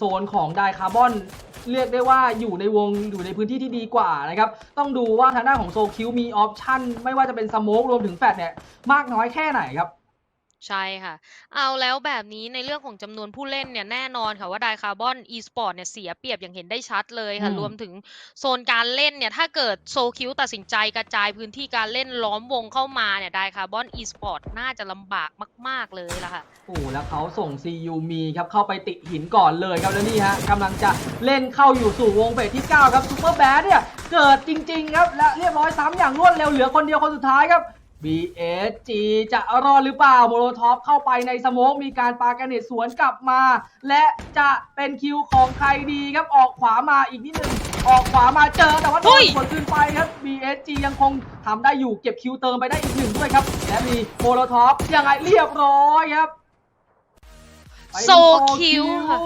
โซนของไดคาร์บอนเรียกได้ว่าอยู่ในวงอยู่ในพื้นที่ที่ดีกว่านะครับ ต้องดูว่าทางด้านของโซคิวมีออปชั่น ไม่ว่าจะเป็นสโมกรวมถึงแฟดเนี่ย มากน้อยแค่ไหนครับ ใช่ค่ะ เอาแล้วแบบนี้ในเรื่องของจำนวนผู้เล่นเนี่ยแน่นอนค่ะว่าไดคาร์บอนอีสปอร์ตเนี่ยเสียเปรียบอย่างเห็นได้ชัดเลยค่ะอืมรวมถึงโซนการเล่นเนี่ยถ้าเกิดโซคิวตัดสินใจกระจายพื้นที่การเล่นล้อมวงเข้ามาเนี่ยไดคาร์บอนอีสปอร์ตน่าจะลำบากมาก ๆเลยล่ะค่ะ โอ้แล้วเขาส่ง CU มีครับเข้าไปติดหินก่อนเลยครับแล้วนี่ฮะกำลังจะเล่นเข้าอยู่สู่วงเฟสที่ 9 ครับซูเปอร์แบดเนี่ย เกิดจริง ๆ ครับ และเรียบร้อยซ้ำอย่างรวดเร็วเหลือคนเดียวคนสุดท้ายครับ BSG จะรอดหรือเปล่าโมโลท็อปเข้าไปในสโมกมีการปาแกรเนตสวนกลับมา และจะเป็นคิวของใครดีครับออกขวามาอีกนิดนึงออกขวามาเจอแต่ว่าโดเฮ้นยสวนคืนไปครับ BSG ยังคงทำได้อยู่เก็บคิวเติมไปได้อีกหนึ่งด้วยครับ และมีโมโลท็อปยังไงเรียบร้อยครับไปโซคิวค่ะ